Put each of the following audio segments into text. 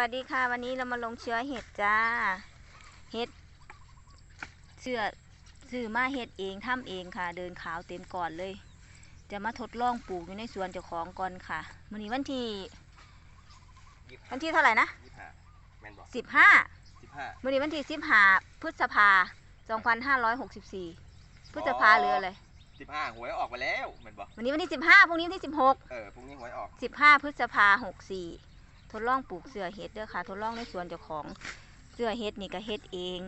วัสดีค่ะ วันนี้เรามาลงเชื้อเห็ดจ้า เห็ดเชื่อซื้อมาเห็ดเองทำเองค่ะ เดินขาวเต็มก่อนเลย จะมาทดลองปลูกอยู่ในสวนเจ้าของก่อนค่ะวันนี้วันที่ยี่สิบวันที่เท่าไหร่นะยี่สิบห้าแมนบอกสิบห้าสิบห้าวันนี้วันที่สิบห้าพฤษภาสองพันห้าร้อยหกสิบสี่พฤษภาหรืออะไรสิบห้าหวยออกไปแล้วแมนบอกวันนี้วันที่สิบห้าพรุ่งนี้วันที่สิบหกเออพรุ่งนี้หวยออกสิบห้าพฤษภาหกสี่ท ดลองปลูกเสือเห็ดเด้อค่ะ ทดลองในสวนเจ้าของเสือเห็ดนี่ก็เห็ดเอง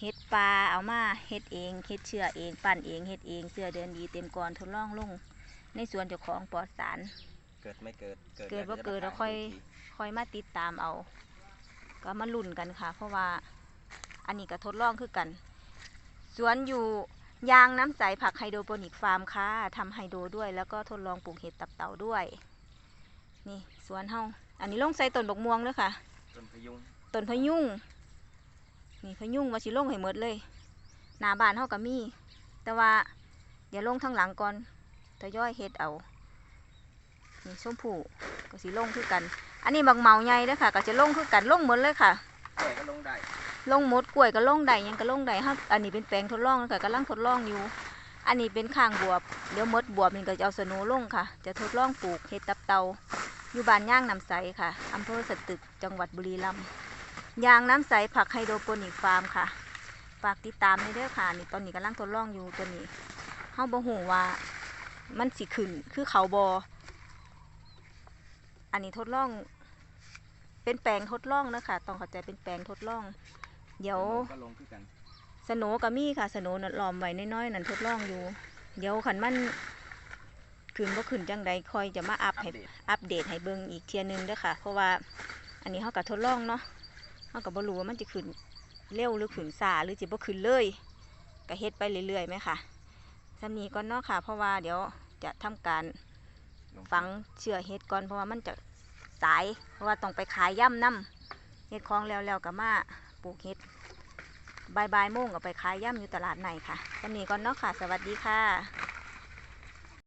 เห็ดปลาเอามาเห็ดเองเห็ดเชื่อเอง ปั่นเองเห็ดเองเสือเดินดีเต็มก่อนทดลองลง ในสวนเจ้าของปลอดสาร เกิดไม่เกิดเกิดบ่เกิดแล้วค่อยคอยมาติดตามเอา ก็มาลุ่นกันค่ะ เพราะว่าอันนี้ก็ทดลองคือกัน สวนอยู่ยางน้ำใสผักไฮโดรโปนิกฟาร์มค่ะทำไฮโดรด้วย แล้วก็ทดลองปลูกเห็ดตับเต่าด้วย นี่สวนเฮาอันนี้ลงใส่ต้นบกม่วงด้วยค่ะ ต้นพยุงต้นพะยุงนี่พะยุงว่าสิลงให้หมดเลย หน้าบ้านเฮาก็มี แต่ว่าเดี๋ยวลงทางหลังก่อนทยอยเฮ็ดเอา นี่ส้มผูก็สิลงคือกัน อันนี้บักเมาใหญ่เด้อค่ะ ก็จะลงคือกันลงหมดเลยค่ะ กล้วยก็ลงได้ลงหมดกล้วยก็ลงได้หยังก็ลงได้ครับอันนี้เป็นแปลงทดลองนะคะกำลังทดลองอยู่ อันนี้เป็นข้างบวบ เดี๋ยวหมดบวบนี่ก็จะเอาสโนูลงค่ะ จะทดลองปลูกเห็ดตับเตา อยู่บ้านย่างน้ำใสค่ะอำเภอสตึกจังหวัดบุรีรัมย์ยางน้ำใสผักไฮโดรโปนิกฟาร์มค่ะ ฝากติดตามในเด้อค่ะนี่ตอนนี้กำลังทดลองอยู่ตัวนี้เฮาบ่ฮู้ว่ามันสิขึ้นคือเขาบออันนี้ทดลอง เป็นแปลงทดลองนะคะต้องเข้าใจเป็นแปลงทดลอง เดี๋ยวก็ลงคือกันสโนกับมี่ค่ะสโนน่ะล้อมไว้น้อยๆนั่นทดลองอยู่ เดี๋ยวขันมัน ขึ้นบ่ขึ้นจังใดคอยจะมาอัพอัปให้เดตอัปเดตให้เบิ่งอีกเทียหนึงเด้อค่ะ เพราะว่าอันนี้เขากับทดลองเนาะเขากับบ่รู้ว่ามันจะขึ้นเร็วหรือขึ้นช้าหรือจะบ่ขึ้นเลยก็เฮ็ดไปเรื่อยๆไหมค่ะสำนีก่อนเนาะค่ะ เพราะว่าเดี๋ยวจะทำการลงฝังเชื้อเห็ดก่อนเพราะว่ามันจะสาย เพราะว่าต้องไปขายย่ำน้ำเห็ดคลองแล้วๆกับมาปลูกเห็ดบายบายๆโมงก็ไปขายย่ำอยู่ตลาดในค่ะวันนี้ก่อนเนาะค่ะ สวัสดีค่ะ